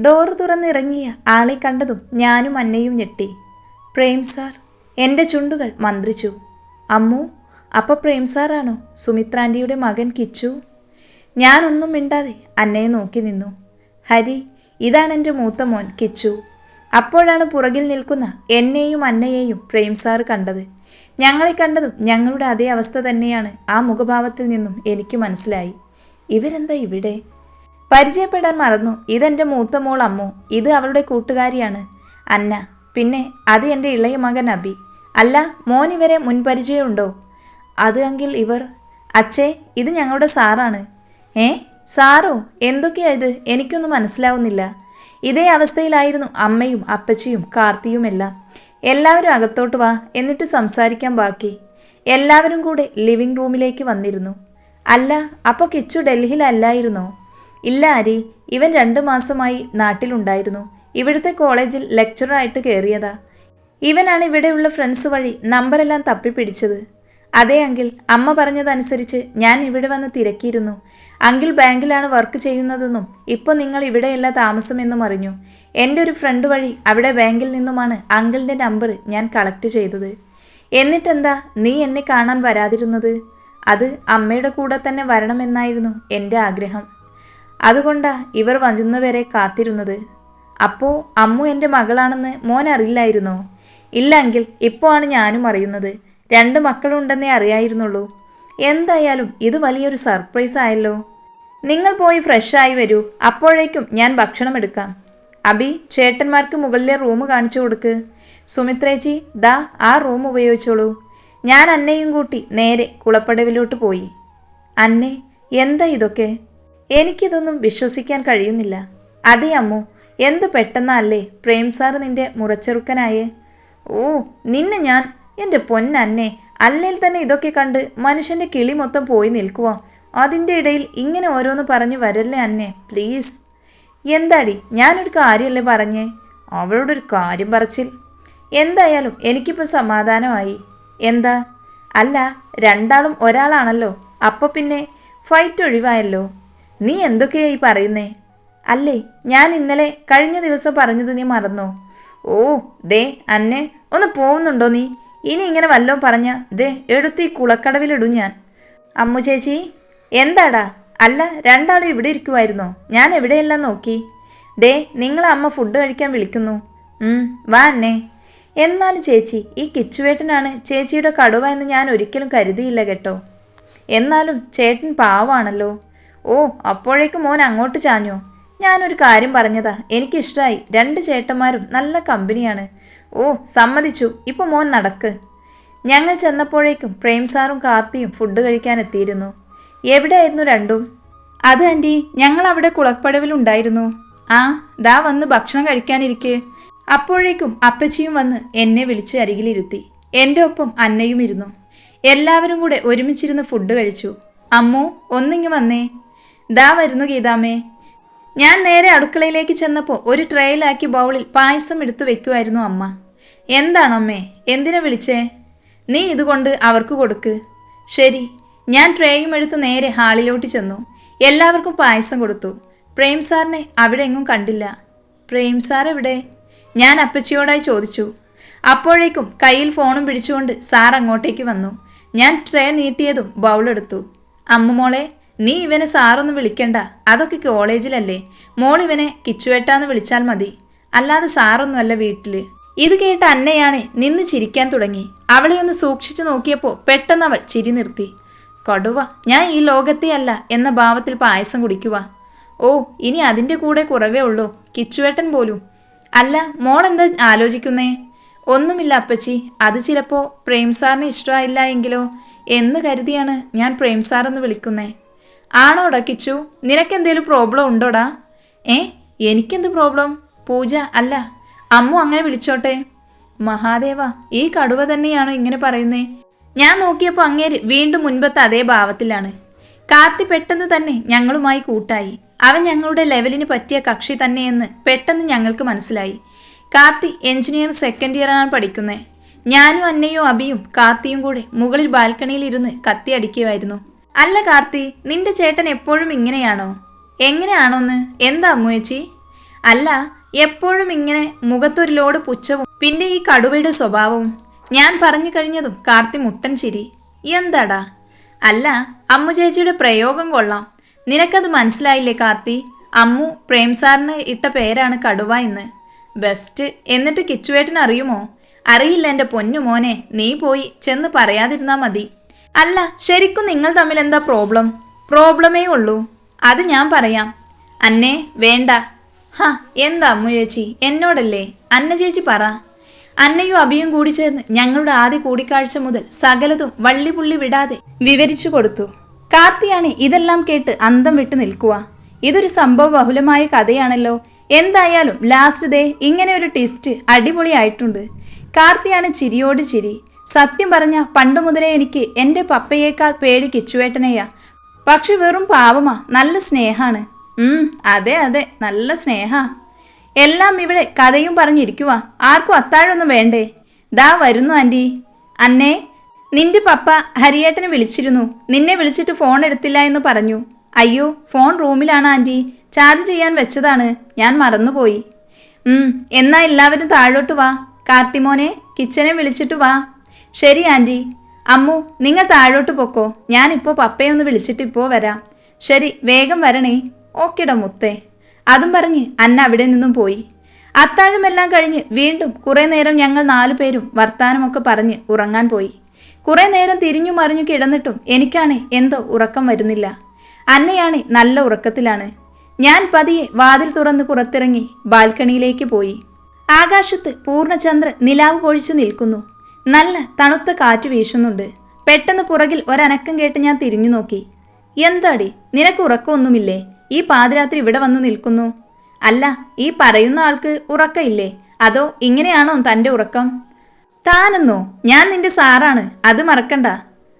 Door തുറന്നിറങ്ങിയ ആളെ കണ്ടതും ഞാനും അന്നയും ഞെട്ടി. പ്രേം സാർ എന്റെ ചുണ്ടുകൾ മന്ത്രിച്ചു. അമ്മു അപ്പോൾ പ്രേം സാറാണോ സുമിത്രാന്റിയുടെ മകൻ കിച്ചു? ഞാനൊന്നും മിണ്ടാതെ അന്നയെ നോക്കി നിന്നു. ഹരി ഇതാണ് എന്റെ മൂത്ത മോൻ കിച്ചു. അപ്പോഴാണ് പുറകിൽ നിൽക്കുന്ന എന്നെയും അന്നയെയും പ്രേം സാർ കണ്ടത്. ഞങ്ങളെ കണ്ടതും ഞങ്ങളുടെ അതേ അവസ്ഥ തന്നെയാണ് ആ മുഖഭാവത്തിൽ നിന്നും എനിക്ക് മനസ്സിലായി. ഇവരെന്താ ഇവിടെ? പരിചയപ്പെടാൻ മറന്നു. ഇതെന്റെ മൂത്ത മോൾ അമ്മു. ഇത് അവളുടെ കൂട്ടുകാരിയാണ്. അന്ന. പിന്നെ അത് എന്റെ ഇളയ മകൻ അബി. അല്ല മോൻ ഇവരെ മുൻപരിചയമുണ്ടോ? അത് എങ്കിൽ ഇവർ. അച്ഛേ ഇത് ഞങ്ങളുടെ സാറാണ്. ഏ? സാറോ? എന്തൊക്കെയാ ഇത്? എനിക്കൊന്നും മനസ്സിലാവുന്നില്ല. ഇതേ അവസ്ഥയിലായിരുന്നു അമ്മയും അപ്പച്ചിയും കാർത്തിയും എല്ലാം. എല്ലാവരും അകത്തോട്ട് വാ എന്നിട്ട് സംസാരിക്കാൻ ബാക്കി. എല്ലാവരും കൂടെ ലിവിംഗ് റൂമിലേക്ക് വന്നിരുന്നു. അല്ല അപ്പോൾ കിച്ചു ഡൽഹിയിലല്ലായിരുന്നോ? ഇല്ല ആരി ഇവൻ രണ്ടു മാസമായി നാട്ടിലുണ്ടായിരുന്നു. ഇവിടുത്തെ കോളേജിൽ ലെക്ചറായിട്ട് കയറിയതാ ഇവനാണ് ഇവിടെയുള്ള ഫ്രണ്ട്സ് വഴി നമ്പറെല്ലാം തപ്പിപ്പിടിച്ചത്. അതേ അങ്കിൾ അമ്മ പറഞ്ഞതനുസരിച്ച് ഞാൻ ഇവിടെ വന്ന് തിരക്കിയിരുന്നു. അങ്കിൾ ബാങ്കിലാണ് വർക്ക് ചെയ്യുന്നതെന്നും ഇപ്പോൾ നിങ്ങൾ ഇവിടെയല്ല താമസമെന്നും അറിഞ്ഞു. എന്റെ ഒരു ഫ്രണ്ട് വഴി അവിടെ ബാങ്കിൽ നിന്നുമാണ് അങ്കിളിന്റെ നമ്പർ ഞാൻ കളക്ട് ചെയ്തത്. എന്നിട്ടെന്താ നീ എന്നെ കാണാൻ വരാതിരുന്നത്? അത് അമ്മയുടെ കൂടെ തന്നെ വരണമെന്നായിരുന്നു എന്റെ ആഗ്രഹം. അതുകൊണ്ടാ ഇവർ വരുന്നവരെ കാത്തിരുന്നത്. അപ്പോൾ അമ്മു എന്റെ മകളാണെന്ന് മോൻ അറിയില്ലായിരുന്നോ? ഇല്ലെങ്കിൽ ഇപ്പോൾ ആണ് ഞാനും അറിയുന്നത്. രണ്ട് മക്കളുണ്ടെന്നേ അറിയായിരുന്നുള്ളൂ. എന്തായാലും ഇത് വലിയൊരു സർപ്രൈസ് ആയല്ലോ. നിങ്ങൾ പോയി ഫ്രഷായി വരൂ. അപ്പോഴേക്കും ഞാൻ ഭക്ഷണം എടുക്കാം. അബി ചേട്ടന്മാർക്ക് മുകളിലെ റൂം കാണിച്ചു കൊടുക്ക്. സുമിത്രേച്ചി ദാ ആ റൂം ഉപയോഗിച്ചോളൂ. ഞാൻ അന്നയും കൂട്ടി നേരെ കുളപ്പടവിലോട്ട് പോയി. അന്നെ എന്താ ഇതൊക്കെ? എനിക്കിതൊന്നും വിശ്വസിക്കാൻ കഴിയുന്നില്ല. അതെ അമ്മു. എന്ത് പെട്ടെന്നല്ലേ പ്രേം സാർ നിന്റെ മുറച്ചെറുക്കനായേ? ഓ നിന്നെ ഞാൻ എന്റെ പൊന്നന്നെ അല്ലെങ്കിൽ തന്നെ ഇതൊക്കെ കണ്ട് മനുഷ്യന്റെ കിളി മൊത്തം പോയി നിൽക്കുവോ. അതിന്റെ ഇടയിൽ ഇങ്ങനെ ഓരോന്ന് പറഞ്ഞു വരല്ലേ അന്നെ പ്ലീസ്. എന്താടി ഞാനൊരു കാര്യമല്ലേ പറഞ്ഞേ? അവളോടൊരു കാര്യം പറച്ചിൽ. എന്തായാലും എനിക്കിപ്പോൾ സമാധാനമായി. എന്താ? അല്ല രണ്ടാളും ഒരാളാണല്ലോ. അപ്പോൾ പിന്നെ ഫൈറ്റ് ഒഴിവായല്ലോ. നീ എന്തൊക്കെയായി പറയുന്നേ? അല്ലേ ഞാൻ ഇന്നലെ കഴിഞ്ഞ ദിവസം പറഞ്ഞത് നീ മറന്നോ? ഓ ദേ അന്നെ ഒന്ന് പോകുന്നുണ്ടോ നീ? ഇനി ഇങ്ങനെ വല്ലോ പറഞ്ഞ ദേ എടുത്ത് ഈ കുളക്കടവിലിടും ഞാൻ. അമ്മു ചേച്ചി എന്താടാ? അല്ല രണ്ടാളും ഇവിടെ ഇരിക്കുമായിരുന്നോ ഞാൻ എവിടെയെല്ലാം നോക്കി? ദേ നിങ്ങളെ അമ്മ ഫുഡ് കഴിക്കാൻ വിളിക്കുന്നു. വാ അന്നെ. എന്നാലും ചേച്ചി ഈ കിച്ചുവേട്ടനാണ് ചേച്ചിയുടെ കടുവ എന്ന് ഞാൻ ഒരിക്കലും കരുതിയില്ല കേട്ടോ. എന്നാലും ചേട്ടൻ പാവാണല്ലോ. ഓ അപ്പോഴേക്കും മോൻ അങ്ങോട്ട് ചാഞ്ഞോ. ഞാനൊരു കാര്യം പറഞ്ഞതാ. എനിക്കിഷ്ടമായി രണ്ട് ചേട്ടന്മാരും നല്ല കമ്പനിയാണ്. ഓ സമ്മതിച്ചു. ഇപ്പോൾ മോൻ നടക്ക്. ഞങ്ങൾ ചെന്നപ്പോഴേക്കും പ്രേം സാറും കാർത്തിയും ഫുഡ് കഴിക്കാൻ എത്തിയിരുന്നു എവിടെയായിരുന്നു രണ്ടും? അത് ആന്റി ഞങ്ങൾ അവിടെ കുളപ്പടവിലുണ്ടായിരുന്നു ആ ദാ വന്ന് ഭക്ഷണം കഴിക്കാനിരിക്കെ. അപ്പോഴേക്കും അപ്പച്ചിയും വന്ന് എന്നെ വിളിച്ച് അരികിലിരുത്തി. എന്റെ ഒപ്പം അന്നയും ഇരുന്നു. എല്ലാവരും കൂടെ ഒരുമിച്ചിരുന്ന് ഫുഡ് കഴിച്ചു. അമ്മു ഒന്നിങ്ങ് വന്നേ. ദാ വരുന്നു ഗീതാമേ. ഞാൻ നേരെ അടുക്കളയിലേക്ക് ചെന്നപ്പോൾ ഒരു ട്രേയിലാക്കി ബൗളിൽ പായസം എടുത്തു വെക്കുമായിരുന്നു അമ്മ. എന്താണമ്മേ എന്തിനെ വിളിച്ചേ? നീ ഇതുകൊണ്ട് അവർക്ക് കൊടുക്ക്. ശരി. ഞാൻ ട്രേയും എടുത്ത് നേരെ ഹാളിലോട്ട് ചെന്നു. എല്ലാവർക്കും പായസം കൊടുത്തു. പ്രേം സാറിനെ അവിടെ എങ്ങും കണ്ടില്ല. പ്രേം സാർ എവിടെ? ഞാൻ അപ്പച്ചിയോടായി ചോദിച്ചു. അപ്പോഴേക്കും കയ്യിൽ ഫോണും പിടിച്ചുകൊണ്ട് സാർ അങ്ങോട്ടേക്ക് വന്നു. ഞാൻ ട്രേ നീട്ടിയതും ബൗളെടുത്തു അമ്മുമോളെ നീ ഇവനെ സാറൊന്നും വിളിക്കണ്ട. അതൊക്കെ കോളേജിലല്ലേ. മോൾ ഇവനെ കിച്ചുവേട്ടാന്ന് വിളിച്ചാൽ മതി. അല്ലാതെ സാറൊന്നുമല്ല വീട്ടിൽ. ഇത് കേട്ട അന്നയാണ് നിന്ന് ചിരിക്കാൻ തുടങ്ങി. അവളെ ഒന്ന് സൂക്ഷിച്ചു നോക്കിയപ്പോൾ പെട്ടെന്ന് അവൾ ചിരി നിർത്തി. കടുവ ഞാൻ ഈ ലോകത്തെ അല്ല എന്ന ഭാവത്തിൽ പായസം കുടിക്കുക ഓ ഇനി അതിന്റെ കൂടെ കുറവേ ഉള്ളൂ. കിച്ചുവേട്ടൻ പോലും. അല്ല മോൾ എന്താ ആലോചിക്കുന്നേ? ഒന്നുമില്ല അപ്പച്ചി. അത് ചിലപ്പോൾ പ്രേം സാറിന് ഇഷ്ടമായില്ല എങ്കിലോ? എന്ന് കരുതിയാണ് ഞാൻ പ്രേം സാറെന്ന് വിളിക്കുന്നേ. ആണോടാ കിച്ചു? നിനക്കെന്തേലും പ്രോബ്ലം ഉണ്ടോടാ? ഏ എനിക്കെന്ത് പ്രോബ്ലം പൂജ അല്ല അമ്മു അങ്ങനെ വിളിച്ചോട്ടെ. മഹാദേവ ഈ കടുവ തന്നെയാണോ ഇങ്ങനെ പറയുന്നേ? ഞാൻ നോക്കിയപ്പോൾ അങ്ങേര് വീണ്ടും മുൻപത്തെ അതേ ഭാവത്തിലാണ്. കാർത്തി പെട്ടെന്ന് തന്നെ ഞങ്ങളുമായി കൂട്ടായി. അവൻ ഞങ്ങളുടെ ലെവലിന് പറ്റിയ കക്ഷി തന്നെയെന്ന് പെട്ടെന്ന് ഞങ്ങൾക്ക് മനസ്സിലായി. കാർത്തി എഞ്ചിനീയർ സെക്കൻഡ് ഇയറാണ് പഠിക്കുന്നത് ഞാനും അന്നയും അബിയും കാർത്തിയും കൂടെ മുകളിൽ ബാൽക്കണിയിൽ ഇരുന്ന് കത്തി അടിക്കുമായിരുന്നു അല്ല കാർത്തി നിന്റെ ചേട്ടൻ എപ്പോഴും ഇങ്ങനെയാണോ? എങ്ങനെയാണോന്ന്? എന്താ അമ്മുവേച്ചി അല്ല എപ്പോഴും ഇങ്ങനെ മുഖത്തൊരു ലോഡ് പുച്ഛവും പിന്നെ ഈ കടുവയുടെ സ്വഭാവവും. ഞാൻ പറഞ്ഞു കഴിഞ്ഞതും കാർത്തി മുട്ടൻ ചിരി. എന്താടാ? അല്ല അമ്മു ചേച്ചിയുടെ പ്രയോഗം കൊള്ളാം. നിനക്കത് മനസ്സിലായില്ലേ കാർത്തി? അമ്മു പ്രേം സാറിന് ഇട്ട പേരാണ് കടുവ എന്ന്. ബെസ്റ്റ്. എന്നിട്ട് കിച്ചുവേട്ടൻ അറിയുമോ? അറിയില്ല എന്റെ പൊന്നു മോനെ നീ പോയി ചെന്ന് പറയാതിരുന്നാ മതി. അല്ല ശരിക്കും നിങ്ങൾ തമ്മിൽ എന്താ പ്രോബ്ലം പ്രോബ്ലമേ ഉള്ളൂ. അത് ഞാൻ പറയാം. അന്നേ വേണ്ട. ഹ എന്താ അമ്മു ചേച്ചി? എന്നോടല്ലേ? അന്ന ചേച്ചി പറ. അന്നയും അഭിയും കൂടി ചേർന്ന് ഞങ്ങളുടെ ആദ്യ കൂടിക്കാഴ്ച മുതൽ സകലതും വള്ളിപുള്ളി വിടാതെ വിവരിച്ചു കൊടുത്തു. കാർത്തിയാണ് ഇതെല്ലാം കേട്ട് അന്തം വിട്ടു നിൽക്കുക ഇതൊരു സംഭവ ബഹുലമായ കഥയാണല്ലോ. എന്തായാലും ലാസ്റ്റ് ഡേ ഇങ്ങനെ ഒരു ട്വിസ്റ്റ് അടിപൊളിയായിട്ടുണ്ട്. കാർത്തിയാണ് ചിരിയോട് ചിരി. സത്യം പറഞ്ഞ പണ്ടു മുതലേ എനിക്ക് എന്റെ പപ്പയേക്കാൾ പേടി കിച്ചുവേട്ടനെയാ. പക്ഷെ വെറും പാവമാ നല്ല സ്നേഹാണ്. അതെ അതെ നല്ല സ്നേഹ. എല്ലാം ഇവിടെ കഥയും പറഞ്ഞിരിക്കുക ആർക്കും അത്താഴൊന്നും വേണ്ടേ? ദാ വരുന്നു ആന്റി അന്നേ നിന്റെ പപ്പ ഹരിയേട്ടനെ വിളിച്ചിരുന്നു. നിന്നെ വിളിച്ചിട്ട് ഫോൺ എടുത്തില്ല എന്ന് പറഞ്ഞു. അയ്യോ ഫോൺ റൂമിലാണ് ആന്റി ചാർജ് ചെയ്യാൻ വെച്ചതാണ്. ഞാൻ മറന്നുപോയി. എന്നാ എല്ലാവരും താഴോട്ട് വാ. കാർത്തിമോനെ കിച്ചനെ വിളിച്ചിട്ട് വാ. ശരി ആന്റി അമ്മു നിങ്ങൾ താഴോട്ട് പൊക്കോ. ഞാനിപ്പോൾ പപ്പയൊന്ന് വിളിച്ചിട്ട് ഇപ്പോൾ വരാം. ശരി വേഗം വരണേ. ഓക്കെടാ മുത്തേ. അതും പറഞ്ഞ് അന്ന അവിടെ നിന്നും പോയി. അത്താഴമെല്ലാം കഴിഞ്ഞ് വീണ്ടും കുറേ നേരം ഞങ്ങൾ നാലു പേരും വർത്താനമൊക്കെ പറഞ്ഞ് ഉറങ്ങാൻ പോയി. കുറേ നേരം തിരിഞ്ഞു മറിഞ്ഞു കിടന്നിട്ടും എനിക്കാണ് എന്തോ ഉറക്കം വരുന്നില്ല. അന്നയാണ് നല്ല ഉറക്കത്തിലാണ്. ഞാൻ പതിയെ വാതിൽ തുറന്ന് പുറത്തിറങ്ങി ബാൽക്കണിയിലേക്ക് പോയി. ആകാശത്ത് പൂർണചന്ദ്രൻ നിലാവ് പൊഴിച്ചു നിൽക്കുന്നു. നല്ല തണുത്ത കാറ്റ് വീശുന്നുണ്ട്. പെട്ടെന്ന് പുറകിൽ ഒരനക്കം കേട്ട് ഞാൻ തിരിഞ്ഞു നോക്കി. എന്താടി? നിനക്ക് ഉറക്കമൊന്നുമില്ലേ? ഈ പാതിരാത്രി ഇവിടെ വന്ന് നിൽക്കുന്നു. അല്ല ഈ പറയുന്ന ആൾക്ക് ഉറക്കമില്ലേ? അതോ ഇങ്ങനെയാണോ തന്റെ ഉറക്കം? താനെന്നോ? ഞാൻ നിന്റെ സാറാണ്. അത് മറക്കണ്ട.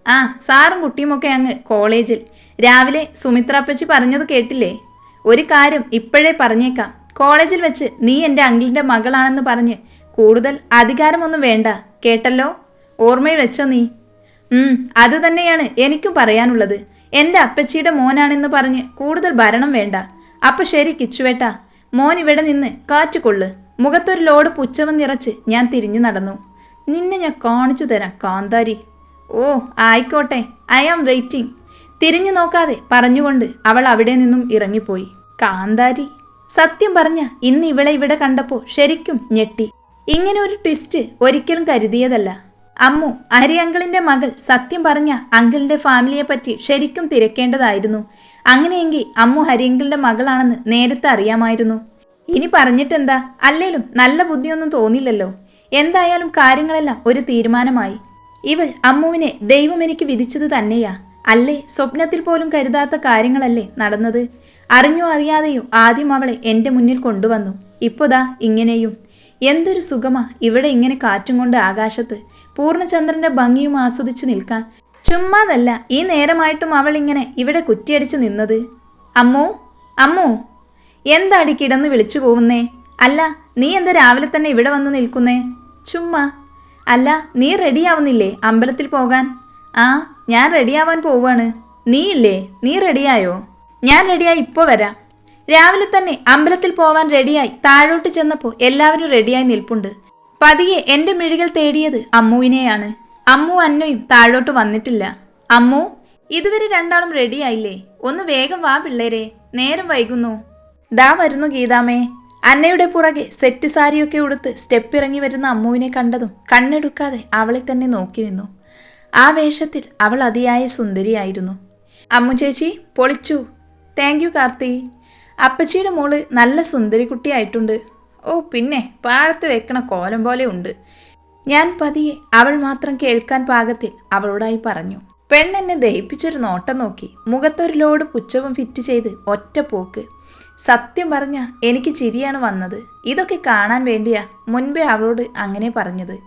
ആ സാറും കുട്ടിയുമൊക്കെ അങ്ങ് കോളേജിൽ. രാവിലെ സുമിത്രാപ്പച്ചി പറഞ്ഞത് കേട്ടില്ലേ? ഒരു കാര്യം ഇപ്പോഴേ പറഞ്ഞേക്കാം. കോളേജിൽ വെച്ച് നീ എന്റെ അങ്കിളിന്റെ മകളാണെന്ന് പറഞ്ഞ് കൂടുതൽ അധികാരമൊന്നും വേണ്ട കേട്ടല്ലോ? ഓർമ്മയിൽ വെച്ചോ നീ. അത് തന്നെയാണ് എനിക്കും പറയാനുള്ളത്. എന്റെ അപ്പച്ചിയുടെ മോനാണെന്ന് പറഞ്ഞ് കൂടുതൽ ഭരണം വേണ്ട. അപ്പ ശരി കിച്ചുവേട്ട. മോൻ ഇവിടെ നിന്ന് കാറ്റുകൊള്ളു. മുഖത്തൊരു ലോഡ് പുച്ഛവം നിറച്ച് ഞാൻ തിരിഞ്ഞു നടന്നു. നിന്നെ ഞാൻ കാണിച്ചു തരാം കാന്താരി. ഓ ആയിക്കോട്ടെ ഐ ആം വെയിറ്റിംഗ്. തിരിഞ്ഞു നോക്കാതെ പറഞ്ഞുകൊണ്ട് അവൾ അവിടെ നിന്നും ഇറങ്ങിപ്പോയി. കാന്താരി സത്യം പറഞ്ഞ ഇന്ന് ഇവളെ ഇവിടെ കണ്ടപ്പോൾ ശരിക്കും ഞെട്ടി. ഇങ്ങനെ ഒരു ട്വിസ്റ്റ് ഒരിക്കലും കരുതിയതല്ല. അമ്മു ഹരി അങ്കിളിന്റെ മകൾ സത്യം പറഞ്ഞ അങ്കിളിന്റെ ഫാമിലിയെ പറ്റി ശരിക്കും തിരക്കേണ്ടതായിരുന്നു. അങ്ങനെയെങ്കിൽ അമ്മു ഹരിയങ്കിളിന്റെ മകളാണെന്ന് നേരത്തെ അറിയാമായിരുന്നു. ഇനി പറഞ്ഞിട്ടെന്താ? അല്ലേലും നല്ല ബുദ്ധിയൊന്നും തോന്നില്ലല്ലോ. എന്തായാലും കാര്യങ്ങളെല്ലാം ഒരു തീരുമാനമായി. ഇവൾ അമ്മുവിനെ ദൈവം എനിക്ക് വിധിച്ചത് തന്നെയാ. അല്ലേ? സ്വപ്നത്തിൽ പോലും കരുതാത്ത കാര്യങ്ങളല്ലേ നടന്നത്? അറിഞ്ഞോ അറിയാതെയോ ആദ്യം അവളെ എന്റെ മുന്നിൽ കൊണ്ടുവന്നു. ഇപ്പോതാ ഇങ്ങനെയും. എന്തൊരു സുഖമാ ഇവിടെ ഇങ്ങനെ കാറ്റും കൊണ്ട് ആകാശത്ത് പൂർണചന്ദ്രന്റെ ഭംഗിയും ആസ്വദിച്ച് നിൽക്കാൻ. ചുമ്മാതല്ല ഈ നേരമായിട്ടും അവൾ ഇങ്ങനെ ഇവിടെ കുറ്റിയടിച്ച് നിന്നത്. അമ്മൂ അമ്മൂ എന്താടി കിടന്ന് വിളിച്ചു പോകുന്നേ? അല്ല നീ എന്താ രാവിലെ തന്നെ ഇവിടെ വന്ന് നിൽക്കുന്നേ? ചുമ്മാ. അല്ല നീ റെഡിയാവുന്നില്ലേ അമ്പലത്തിൽ പോകാൻ? ആ ഞാൻ റെഡിയാവാൻ പോവാണ്. നീ ഇല്ലേ നീ റെഡിയായോ? ഞാൻ റെഡിയായി ഇപ്പോൾ വരാം. രാവിലെ തന്നെ അമ്പലത്തിൽ പോവാൻ റെഡിയായി താഴോട്ട് ചെന്നപ്പോൾ എല്ലാവരും റെഡിയായി നിൽപ്പുണ്ട്. പതിയെ എന്റെ മിഴികൾ തേടിയത് അമ്മുവിനെയാണ്. അമ്മു അന്നയും താഴോട്ട് വന്നിട്ടില്ല. അമ്മു ഇതുവരെ രണ്ടാളും റെഡിയായില്ലേ? ഒന്ന് വേഗം വാ പിള്ളേരെ. നേരം വൈകുന്നു. ദാ വരുന്നു ഗീതാമേ. അന്നയുടെ പുറകെ സെറ്റ് സാരിയൊക്കെ ഉടുത്ത് സ്റ്റെപ്പ് ഇറങ്ങി വരുന്ന അമ്മുവിനെ കണ്ടതും കണ്ണെടുക്കാതെ അവളെ തന്നെ നോക്കി നിന്നു. ആ വേഷത്തിൽ അവൾ അതിയായ സുന്ദരിയായിരുന്നു. അമ്മു ചേച്ചി പൊളിച്ചു. Thank you Karthi. അപ്പച്ചിയുടെ മോൾ നല്ല സുന്ദരി കുട്ടിയായിട്ടുണ്ട്. ഓ പിന്നെ പാഴത്ത് വെക്കണ കോലം പോലെ ഉണ്ട്. ഞാൻ പതിയെ അവൾ മാത്രം കേൾക്കാൻ പാകത്തിൽ അവളോടായി പറഞ്ഞു. പെണ്ണെന്നെ ദഹിപ്പിച്ചൊരു നോട്ടം നോക്കി മുഖത്തൊരു ലോഡ് പുച്ഛവും ഫിറ്റ് ചെയ്ത് ഒറ്റ പോക്ക്. സത്യം പറഞ്ഞ എനിക്ക് ചിരിയാണ് വന്നത്. ഇതൊക്കെ കാണാൻ വേണ്ടിയാ മുൻപേ അവളോട് അങ്ങനെ പറഞ്ഞത്.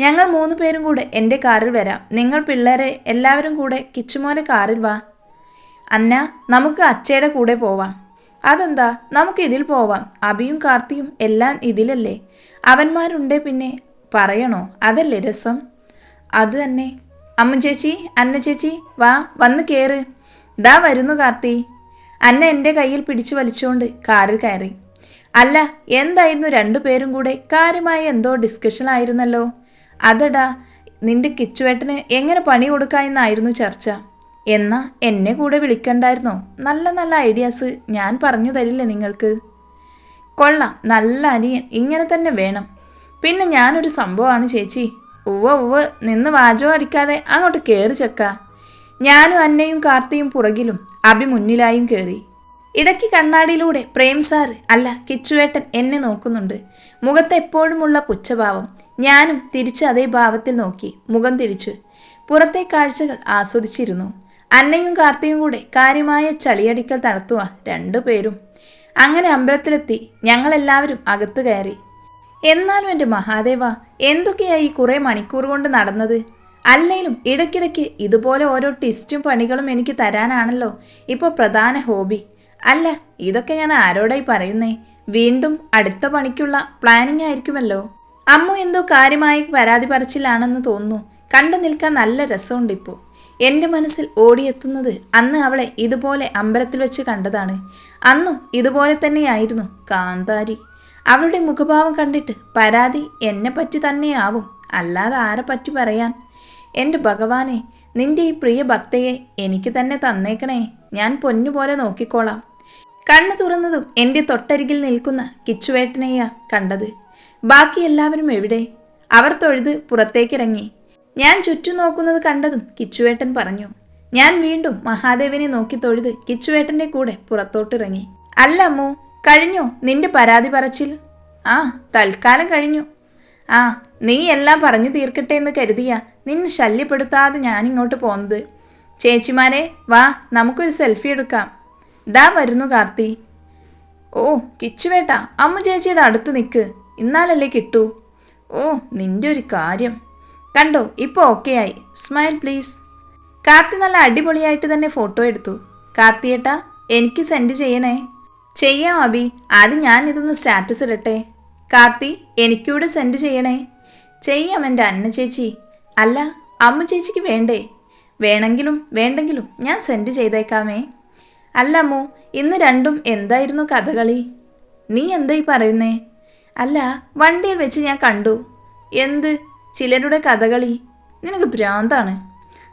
ഞങ്ങൾ മൂന്ന് പേരും കൂടെ എന്റെ കാറിൽ വരാം. നിങ്ങൾ പിള്ളേരെ എല്ലാവരും കൂടെ കിച്ചുമോനെ കാറിൽ വാ. അന്ന നമുക്ക് അച്ചയുടെ കൂടെ പോവാം. അതെന്താ? നമുക്ക് ഇതിൽ പോവാം. അബിയും കാർത്തിയും എല്ലാം ഇതിലല്ലേ? അവന്മാരുണ്ടേ പിന്നെ. പറയണോ? അതല്ലേ രസം? അത് തന്നെ. അമ്മ ചേച്ചി അന്ന ചേച്ചി വാ വന്ന് കയറ് ദാ വരുന്നു കാർത്തി. അന്ന എന്റെ കയ്യിൽ പിടിച്ചു വലിച്ചുകൊണ്ട് കാറിൽ കയറി. അല്ല എന്തായിരുന്നു രണ്ടുപേരും കൂടെ? കാര്യമായി എന്തോ ഡിസ്കഷനായിരുന്നല്ലോ അതടാ നിന്റെ കിച്ചുവേട്ടന് എങ്ങനെ പണി കൊടുക്കാമെന്നായിരുന്നു ചർച്ച. എന്നാ എന്നെ കൂടെ വിളിക്കണ്ടായിരുന്നോ? നല്ല നല്ല ഐഡിയാസ് ഞാൻ പറഞ്ഞു തരില്ലേ നിങ്ങൾക്ക്? കൊള്ളാം നല്ല അനിയൻ ഇങ്ങനെ തന്നെ വേണം. പിന്നെ ഞാനൊരു സംഭവമാണ് ചേച്ചി. ഉവ്വ ഉവ്വ് നിന്ന് വാചോ അടിക്കാതെ അങ്ങോട്ട് കയറി ചെക്ക. ഞാനും അന്നയും കാർത്തിയും പുറകിലും അഭി മുന്നിലായും കയറി ഇടയ്ക്ക് കണ്ണാടിയിലൂടെ പ്രേം സാർ അല്ല കിച്ചുവേട്ടൻ എന്നെ നോക്കുന്നുണ്ട്. മുഖത്ത് എപ്പോഴുമുള്ള പുച്ഛഭാവം. ഞാനും തിരിച്ച് അതേ ഭാവത്തിൽ നോക്കി മുഖം തിരിച്ചു. പുറത്തെ കാഴ്ചകൾ ആസ്വദിച്ചിരുന്നു. അന്നയും കാർത്തിയും കൂടെ കാര്യമായ ചളിയടിക്കൽ നടത്തുക രണ്ടുപേരും അങ്ങനെ അമ്പലത്തിലെത്തി ഞങ്ങളെല്ലാവരും അകത്ത് കയറി. എന്നാലും എന്റെ മഹാദേവ എന്തൊക്കെയായി കുറേ മണിക്കൂർ കൊണ്ട് നടന്നത്? അല്ലെങ്കിലും ഇടയ്ക്കിടയ്ക്ക് ഇതുപോലെ ഓരോ ടിസ്റ്റും പണികളും എനിക്ക് തരാനാണല്ലോ. ഇപ്പോൾ പ്രധാന ഹോബി. അല്ല ഇതൊക്കെ ഞാൻ ആരോടായി പറയുന്നേ? വീണ്ടും അടുത്ത പണിക്കുള്ള പ്ലാനിങ് ആയിരിക്കുമല്ലോ. അമ്മു എന്തോ കാര്യമായി പരാതി പറച്ചിലാണെന്ന് തോന്നുന്നു. കണ്ടു നിൽക്കാൻ നല്ല രസമുണ്ട് ഇപ്പോൾ എന്റെ മനസ്സിൽ ഓടിയെത്തുന്നത് അന്ന് അവളെ ഇതുപോലെ അമ്പലത്തിൽ വെച്ച് കണ്ടതാണ്. അന്നും ഇതുപോലെ തന്നെയായിരുന്നു കാന്താരി. അവളുടെ മുഖഭാവം കണ്ടിട്ട് പരാതി എന്നെ പറ്റി തന്നെയാവും. അല്ലാതെ ആരെ പറ്റി പറയാൻ? എന്റെ ഭഗവാനെ നിന്റെ ഈ പ്രിയ ഭക്തയെ എനിക്ക് തന്നെ തന്നേക്കണേ. ഞാൻ പൊന്നുപോലെ നോക്കിക്കോളാം. കണ്ണു തുറന്നതും എന്റെ തൊട്ടരികിൽ നിൽക്കുന്ന കിച്ചുവേട്ടനെയാ കണ്ടത്. ബാക്കി എല്ലാവരും എവിടെ? അവർ തൊഴുത് പുറത്തേക്കിറങ്ങി. ഞാൻ ചുറ്റും നോക്കുന്നത് കണ്ടതും കിച്ചുവേട്ടൻ പറഞ്ഞു. ഞാൻ വീണ്ടും മഹാദേവനെ നോക്കി തൊഴുത് കിച്ചുവേട്ടന്റെ കൂടെ പുറത്തോട്ടിറങ്ങി. അല്ല അമ്മോ കഴിഞ്ഞോ നിന്റെ പരാതി പറച്ചിൽ? ആ തൽക്കാലം കഴിഞ്ഞു. ആ നീ എല്ലാം പറഞ്ഞു തീർക്കട്ടെ എന്ന് കരുതിയ നിന്നെ ശല്യപ്പെടുത്താതെ ഞാനിങ്ങോട്ട് പോന്നത്. ചേച്ചിമാരെ വാ നമുക്കൊരു സെൽഫി എടുക്കാം. ദാ വരുന്നു കാർത്തി. ഓ കിച്ചുവേട്ട അമ്മ ചേച്ചിയുടെ അടുത്ത് നിൽക്ക് ഇന്നാലല്ലേ കിട്ടൂ. ഓ നിന്റെ ഒരു കാര്യം. കണ്ടോ ഇപ്പോൾ ഓക്കെ ആയി. സ്മൈൽ പ്ലീസ് കാർത്തി നല്ല അടിപൊളിയായിട്ട് തന്നെ ഫോട്ടോ എടുത്തു. കാർത്തിയേട്ടാ എനിക്ക് സെൻഡ് ചെയ്യണേ. ചെയ്യാം അബി ആദ്യം ഞാൻ ഇതൊന്ന് സ്റ്റാറ്റസ് ഇടട്ടെ. കാർത്തി എനിക്കൂടെ സെൻഡ് ചെയ്യണേ. ചെയ്യാം എന്റെ അന്ന ചേച്ചി. അല്ല അമ്മ ചേച്ചിക്ക് വേണ്ടേ? വേണമെങ്കിലും വേണ്ടെങ്കിലും ഞാൻ സെൻഡ് ചെയ്തേക്കാമേ. അല്ല അമ്മു ഇന്ന് രണ്ടും എന്തായിരുന്നു കഥകളി? നീ എന്തായി പറയുന്നേ? അല്ല വണ്ടിയിൽ വെച്ച് ഞാൻ കണ്ടു. എന്ത്? ചിലരുടെ കഥകളി നിനക്ക് ഭ്രാന്താണ്.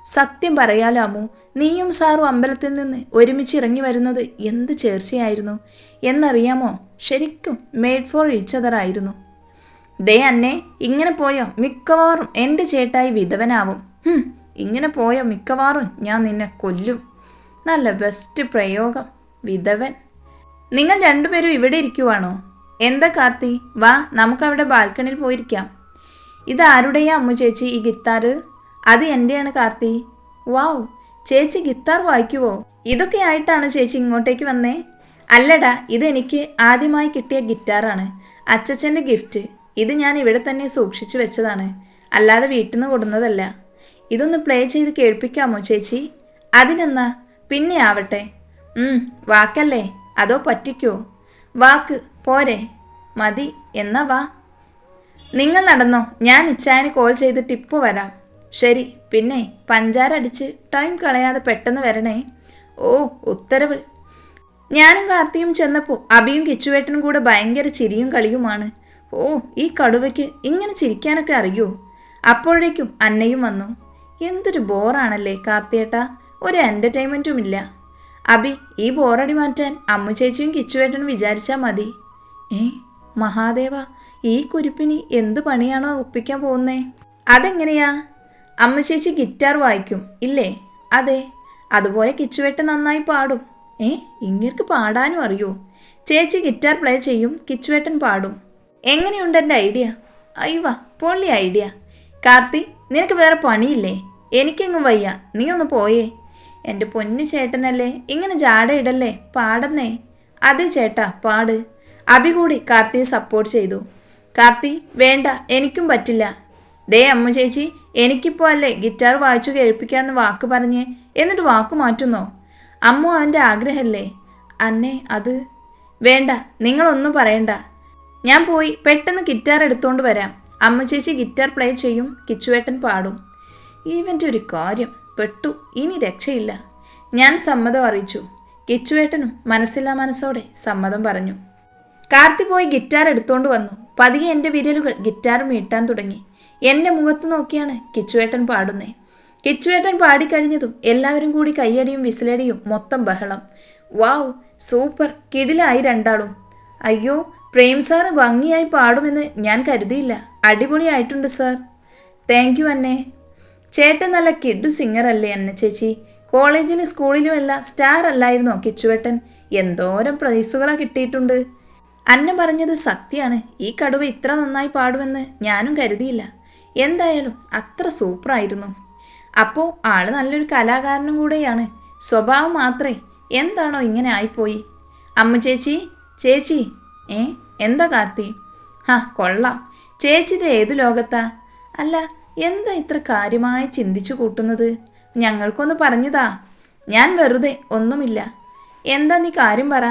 സത്യം പറയാലാമോ നീയും സാറും അമ്പലത്തിൽ നിന്ന് ഒരുമിച്ച് ഇറങ്ങി വരുന്നത് എന്ത് ചേർച്ചയായിരുന്നു? എന്നറിയാമോ ശരിക്കും മെയ്ഡ് ഫോർ ഈച്ച് അതർ ആയിരുന്നു. ദേ അന്നെ ഇങ്ങനെ പോയോ മിക്കവാറും എന്റെ ചേട്ടായി വിധവനാവും. ഇങ്ങനെ പോയോ മിക്കവാറും ഞാൻ നിന്നെ കൊല്ലും. നല്ല ബെസ്റ്റ് പ്രയോഗം വിധവൻ. നിങ്ങൾ രണ്ടുപേരും ഇവിടെ ഇരിക്കുവാണോ? എന്താ കാർത്തി വാ നമുക്കവിടെ ബാൽക്കണിയിൽ പോയിരിക്കാം. ഇതാരുടെയാ അമ്മു ചേച്ചി ഈ ഗിത്താറ്? അത് എന്റെയാണ് കാർത്തി. വാവ് ചേച്ചി ഗിത്താർ വായിക്കുവോ? ഇതൊക്കെ ആയിട്ടാണ് ചേച്ചി ഇങ്ങോട്ടേക്ക് വന്നേ? അല്ലടാ ഇതെനിക്ക് ആദ്യമായി കിട്ടിയ ഗിറ്റാറാണ്. അച്ചച്ചന്റെ ഗിഫ്റ്റ്. ഇത് ഞാൻ ഇവിടെ തന്നെ സൂക്ഷിച്ചു വെച്ചതാണ്. അല്ലാതെ വീട്ടിൽ നിന്ന് കൊടുന്നതല്ല. ഇതൊന്ന് പ്ലേ ചെയ്ത് കേൾപ്പിക്കാമോ ചേച്ചി? അതിനെന്നാ? പിന്നെ ആവട്ടെ. വാക്കല്ലേ? അതോ പറ്റിക്കോ? വാക്ക് പോരെ. മതി എന്നാ വാ. നിങ്ങൾ നടന്നോ? ഞാൻ ഇച്ചായന് കോൾ ചെയ്ത് ടിപ്പ് വരാം. ശരി പിന്നെ പഞ്ചാര അടിച്ച് ടൈം കളയാതെ പെട്ടെന്ന് വരണേ. ഓ ഉത്തരവ്. ഞാനും കാർത്തിയും ചെന്നപ്പോൾ അബിയും കിച്ചുവേട്ടനും കൂടെ ഭയങ്കര ചിരിയും കളിയുമാണ്. ഓ ഈ കടുവയ്ക്ക് ഇങ്ങനെ ചിരിക്കാനൊക്കെ അറിയോ? അപ്പോഴേക്കും അന്നയും വന്നു. എന്തൊരു ബോറാണല്ലേ കാർത്തിയേട്ടാ ഒരു എന്റർടൈൻമെന്റും ഇല്ല. അബി ഈ ബോറടി മാറ്റാൻ അമ്മു ചേച്ചിയും കിച്ചുവേട്ടനും വിചാരിച്ചാൽ മതി. ഏ മഹാദേവ ഈ കുരുപ്പിന് എന്ത് പണിയാണോ ഒപ്പിക്കാൻ പോകുന്നേ? അതെങ്ങനെയാ? അമ്മ ചേച്ചി ഗിറ്റാർ വായിക്കും ഇല്ലേ? അതെ അതുപോലെ കിച്ചുവേട്ട നന്നായി പാടും. ഏ ഇങ്ങർക്ക് പാടാനും അറിയോ? ചേച്ചി ഗിറ്റാർ പ്ലേ ചെയ്യും കിച്ചുവേട്ടൻ പാടും. എങ്ങനെയുണ്ട് എന്റെ ഐഡിയ? അയ്യവ പൊള്ളി ഐഡിയ. കാർത്തി നിനക്ക് വേറെ പണിയില്ലേ? എനിക്കെങ്ങും വയ്യ നീ ഒന്ന് പോയേ. എന്റെ പൊന്നു ചേട്ടനല്ലേ ഇങ്ങനെ ജാടയിടല്ലേ പാടുന്നേ. അതെ ചേട്ടാ പാട്. അഭി കൂടി കാർത്തിയെ സപ്പോർട്ട് ചെയ്തു. കാർത്തി വേണ്ട എനിക്കും പറ്റില്ല. ദേ അമ്മ ചേച്ചി എനിക്കിപ്പോൾ അല്ലേ ഗിറ്റാർ വായിച്ചു കേൾപ്പിക്കാമെന്ന് വാക്ക് പറഞ്ഞ്? എന്നിട്ട് വാക്ക് മാറ്റുന്നോ? അമ്മു അവന്റെ ആഗ്രഹമല്ലേ അന്നെ അത്. വേണ്ട നിങ്ങളൊന്നും പറയണ്ട. ഞാൻ പോയി പെട്ടെന്ന് ഗിറ്റാർ എടുത്തുകൊണ്ട് വരാം. അമ്മ ചേച്ചി ഗിറ്റാർ പ്ലേ ചെയ്യും കിച്ചുവേട്ടൻ പാടും. ഇവന്റെ ഒരു കാര്യം. പെട്ടു ഇനി രക്ഷയില്ല. ഞാൻ സമ്മതം അറിയിച്ചു. കിച്ചുവേട്ടനും മനസ്സില്ലാ മനസ്സോടെ സമ്മതം പറഞ്ഞു. കാർത്തി പോയി ഗിറ്റാർ എടുത്തുകൊണ്ട് വന്നു. പതിയെ എന്റെ വിരലുകൾ ഗിറ്റാർ മീട്ടാൻ തുടങ്ങി. എന്റെ മുഖത്ത് നോക്കിയാണ് കിച്ചുവേട്ടൻ പാടുന്നേ. കിച്ചുവേട്ടൻ പാടിക്കഴിഞ്ഞതും എല്ലാവരും കൂടി കയ്യടിയും വിസിലടിയും മൊത്തം ബഹളം. വാവ് സൂപ്പർ കിടിലായി രണ്ടാളും. അയ്യോ പ്രേം സാറ് ഭംഗിയായി പാടുമെന്ന് ഞാൻ കരുതിയില്ല. അടിപൊളിയായിട്ടുണ്ട് സാർ താങ്ക് യു അന്നെ. ചേട്ടൻ നല്ല കിഡു സിംഗർ അല്ലേ അന്ന ചേച്ചി. കോളേജിലും സ്കൂളിലും എല്ലാം സ്റ്റാർ അല്ലായിരുന്നോ കിച്ചുവേട്ടൻ? എന്തോരം പ്രൈസുകളാണ് കിട്ടിയിട്ടുണ്ട്. അന്ന പറഞ്ഞത് സത്യമാണ് ഈ കടുവ ഇത്ര നന്നായി പാടുമെന്ന് ഞാനും കരുതിയില്ല. എന്തായാലും അത്ര സൂപ്പറായിരുന്നു. അപ്പോൾ ആൾ നല്ലൊരു കലാകാരനും കൂടെയാണ്. സ്വഭാവം മാത്രമേ എന്താണോ ഇങ്ങനെ ആയിപ്പോയി. അമ്മ ചേച്ചി ചേച്ചി ഏ എന്താ കാർത്തി? ഹാ കൊള്ളാം. ചേച്ചി ഇത് ഏതു ലോകത്താ? അല്ല എന്താ ഇത്ര കാര്യമായി ചിന്തിച്ചു കൂട്ടുന്നത്? ഞങ്ങൾക്കൊന്ന് പറഞ്ഞതാ. ഞാൻ വെറുതെ ഒന്നുമില്ല. എന്താ നീ കാര്യം പറ.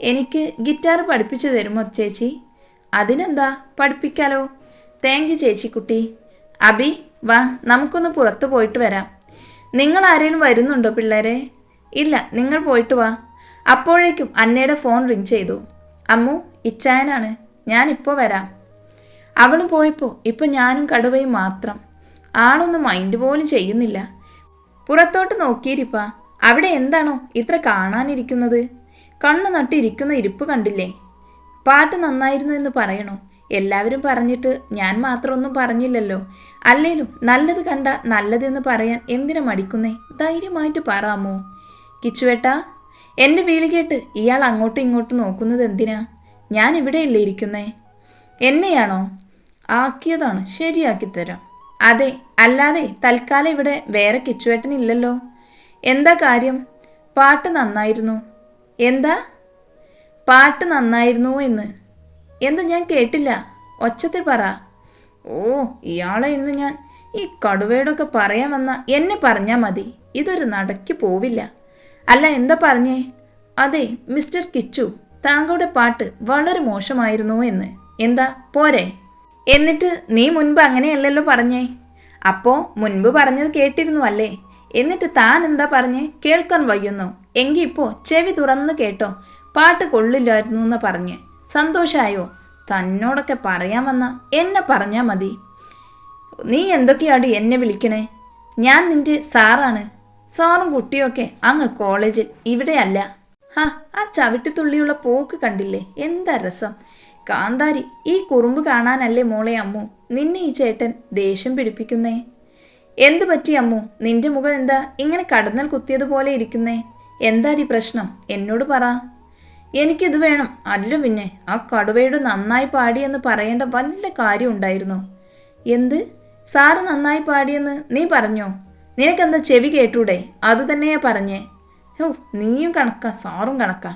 എനിക്ക് ഗിറ്റാർ പഠിപ്പിച്ചു തരുമോ ചേച്ചി? അതിനെന്താ പഠിപ്പിക്കാലോ? താങ്ക് യു ചേച്ചിക്കുട്ടി. അബി വാ നമുക്കൊന്ന് പുറത്ത് പോയിട്ട് വരാം. നിങ്ങൾ ആരെങ്കിലും വരുന്നുണ്ടോ പിള്ളേരെ? ഇല്ല നിങ്ങൾ പോയിട്ട് വാ. അപ്പോഴേക്കും അന്നയുടെ ഫോൺ റിങ് ചെയ്തു. അമ്മു ഇച്ചായനാണ്. ഞാനിപ്പോൾ വരാം. അവൾ പോയപ്പോൾ ഇപ്പം ഞാനും കടുവയും മാത്രം. ആളൊന്നും മൈൻഡ് പോലും ചെയ്യുന്നില്ല. പുറത്തോട്ട് നോക്കിയിരിപ്പാ. അവിടെ എന്താണോ ഇത്ര കാണാനിരിക്കുന്നത്? കണ്ണു നട്ടിരിക്കുന്ന ഇരിപ്പ് കണ്ടില്ലേ? പാട്ട് നന്നായിരുന്നു എന്ന് പറയണോ. എല്ലാവരും പറഞ്ഞിട്ട് ഞാൻ മാത്രമൊന്നും പറഞ്ഞില്ലല്ലോ. അല്ലേലും നല്ലത് കണ്ട നല്ലതെന്ന് പറയാൻ എന്തിനാ മടിക്കുന്നേ? ധൈര്യമായിട്ട് പറയാമോ കിച്ചുവേട്ടാ എന്റെ വീളി കേട്ട് ഇയാൾ അങ്ങോട്ടും ഇങ്ങോട്ടും നോക്കുന്നത് എന്തിനാ? ഞാൻ ഇവിടെയല്ലേ ഇരിക്കുന്നേ? എന്നെയാണോ? ആക്കിയതാണ്. ശരിയാക്കി തരാം അതെ അല്ലാതെ തൽക്കാലം ഇവിടെ വേറെ കിച്ചുവേട്ടനില്ലല്ലോ എന്താ കാര്യം? പാട്ട് നന്നായിരുന്നു. എന്താ? പാട്ട് നന്നായിരുന്നു എന്ന്. എന്താ ഞാൻ കേട്ടില്ല. ഒച്ചത്തിൽ പറ. ഓ ഇയാളെ ഇന്ന് ഞാൻ ഈ കടുവയോടൊക്കെ പറയാൻ വന്ന എന്നെ പറഞ്ഞാൽ മതി. ഇതൊരു നടക്ക് പോവില്ല. അല്ല എന്താ പറഞ്ഞേ? അതെ മിസ്റ്റർ കിച്ചു താങ്കളുടെ പാട്ട് വളരെ മോശമായിരുന്നു എന്ന്. എന്താ? പോരെ. എന്നിട്ട് നീ മുൻപ് അങ്ങനെയല്ലല്ലോ പറഞ്ഞേ. അപ്പോൾ മുൻപ് പറഞ്ഞത് കേട്ടിരുന്നു അല്ലേ? എന്നിട്ട് താൻ എന്താ പറഞ്ഞേ? കേൾക്കാൻ വയ്യുന്നു. എങ്കി ഇപ്പോ ചെവി തുറന്നു കേട്ടോ. പാട്ട് കൊള്ളില്ലായിരുന്നു എന്ന് പറഞ്ഞ്. സന്തോഷമായോ തന്നോടൊക്കെ പറയാൻ വന്ന. എന്നെ പറഞ്ഞാൽ മതി. നീ എന്തൊക്കെയാണ് എന്നെ വിളിക്കണേ? ഞാൻ നിന്റെ സാറാണ്. സാറും കുട്ടിയൊക്കെ അങ്ങ് കോളേജിൽ. ഇവിടെയല്ല. ഹാ ആ ചവിട്ടിത്തുള്ളിയുള്ള പോക്ക് കണ്ടില്ലേ? എന്താ രസം. കാന്താരി ഈ കുറുമ്പ് കാണാനല്ലേ മോളെ അമ്മു? നിന്നെ ഈ ചേട്ടൻ ദേഷ്യം പിടിപ്പിക്കുന്നേ? എന്തു പറ്റി അമ്മു? നിന്റെ മുഖം എന്താ ഇങ്ങനെ കടന്നൽ കുത്തിയതുപോലെ ഇരിക്കുന്നേ? എന്താടി പ്രശ്നം? എന്നോട് പറ. എനിക്കിത് വേണം. അല്ല പിന്നെ ആ കടുവയുടെ നന്നായി പാടിയെന്ന് പറയേണ്ട വല്ല കാര്യം ഉണ്ടായിരുന്നു? എന്ത്? സാറ് നന്നായി പാടിയെന്ന് നീ പറഞ്ഞോ? നിനക്കെന്താ ചെവി കേട്ടൂടെ? അതുതന്നെയാ പറഞ്ഞേ. ഓ നീയും കണക്കാ സാറും കണക്കാ.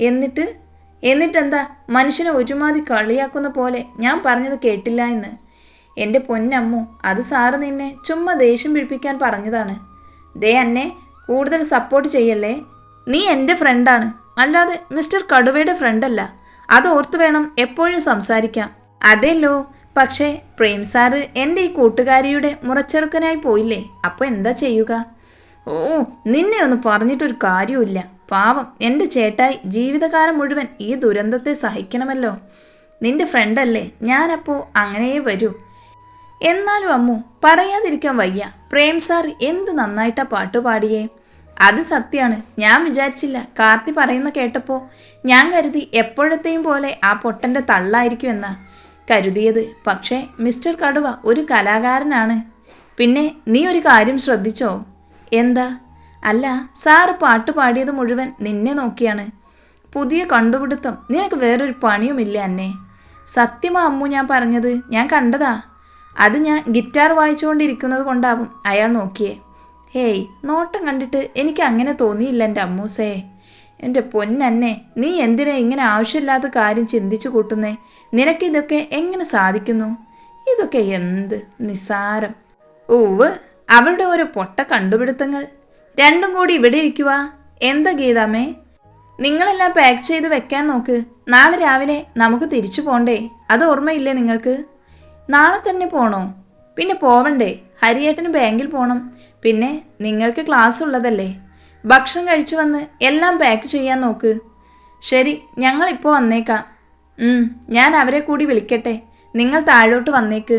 എന്നിട്ട്? എന്നിട്ടെന്താ? മനുഷ്യനെ ഒരുമാതിരി കളിയാക്കുന്ന പോലെ ഞാൻ പറഞ്ഞത് കേട്ടില്ല എന്ന്. എന്റെ പൊന്നമ്മു അത് സാറ് നിന്നെ ചുമ്മാ ദേഷ്യം പിടിപ്പിക്കാൻ പറഞ്ഞതാണ്. ദേ എന്നെ കൂടുതൽ സപ്പോർട്ട് ചെയ്യല്ലേ? നീ എന്റെ ഫ്രണ്ടാണ് അല്ലാതെ മിസ്റ്റർ കടുവയുടെ ഫ്രണ്ടല്ല അത് ഓർത്ത് വേണം എപ്പോഴും സംസാരിക്കാം. അതെല്ലോ പക്ഷേ പ്രേം സാറ് എന്റെ ഈ കൂട്ടുകാരിയുടെ മുറച്ചെറുക്കനായി പോയില്ലേ? അപ്പോൾ എന്താ ചെയ്യുക? ഓ നിന്നെ ഒന്ന് പറഞ്ഞിട്ടൊരു കാര്യമില്ല പാവം എന്റെ ചേട്ടായി ജീവിതകാലം മുഴുവൻ ഈ ദുരന്തത്തെ സഹിക്കണമല്ലോ. നിന്റെ ഫ്രണ്ടല്ലേ ഞാനപ്പോൾ അങ്ങനെയേ വരൂ. എന്നാലും അമ്മു പറയാതിരിക്കാൻ വയ്യ. പ്രേം സാർ എന്ത് നന്നായിട്ടാ പാട്ട് പാടിയേ. അത് സത്യമാണ് ഞാൻ വിചാരിച്ചില്ല. കാർത്തി പറയുന്ന കേട്ടപ്പോൾ ഞാൻ കരുതി എപ്പോഴത്തെയും പോലെ ആ പൊട്ടന്റെ തള്ളായിരിക്കും എന്നാ കരുതിയത്. പക്ഷേ മിസ്റ്റർ കടുവ ഒരു കലാകാരനാണ്. പിന്നെ നീ ഒരു കാര്യം ശ്രദ്ധിച്ചോ? എന്താ? അല്ല സാറ് പാട്ട് പാടിയത് മുഴുവൻ നിന്നെ നോക്കിയാണ്. പുതിയ കണ്ടുപിടുത്തം. നിനക്ക് വേറൊരു പണിയുമില്ല അന്നെ. സത്യമാ അമ്മു ഞാൻ പറഞ്ഞത്. ഞാൻ കണ്ടതാ. അത് ഞാൻ ഗിറ്റാർ വായിച്ചുകൊണ്ടിരിക്കുന്നത് കൊണ്ടാവും. അയാൾ നോക്കിയേ. ഹേയ് നോട്ടം കണ്ടിട്ട് എനിക്ക് അങ്ങനെ തോന്നിയില്ല എന്റെ അമ്മൂസേ. എന്റെ പൊന്നന്നെ നീ എന്തിനാ ഇങ്ങനെ ആവശ്യമില്ലാത്ത കാര്യം ചിന്തിച്ചു കൂട്ടുന്നേ? നിനക്കിതൊക്കെ എങ്ങനെ സാധിക്കുന്നു? ഇതൊക്കെ എന്ത് നിസാരം ഓവ് അവളുടെ ഒരു പൊട്ട കണ്ടുപിടുത്തങ്ങൾ. രണ്ടും കൂടി ഇവിടെ ഇരിക്കുക എന്താ ഗീതാമേ നിങ്ങളെല്ലാം പാക്ക് ചെയ്ത് വെക്കാൻ നോക്ക്. നാളെ രാവിലെ നമുക്ക് തിരിച്ചു പോണ്ടേ? അത് ഓർമ്മയില്ലേ നിങ്ങൾക്ക്? നാളെ തന്നെ പോണോ? പിന്നെ പോവണ്ടേ? ഹരിയേട്ടന് ബാങ്കിൽ പോകണം പിന്നെ നിങ്ങൾക്ക് ക്ലാസ് ഉള്ളതല്ലേ? ഭക്ഷണം കഴിച്ചു വന്ന് എല്ലാം പാക്ക് ചെയ്യാൻ നോക്ക്. ശരി ഞങ്ങളിപ്പോൾ വന്നേക്കാം. ഞാൻ അവരെ കൂടി വിളിക്കട്ടെ. നിങ്ങൾ താഴോട്ട് വന്നേക്ക്.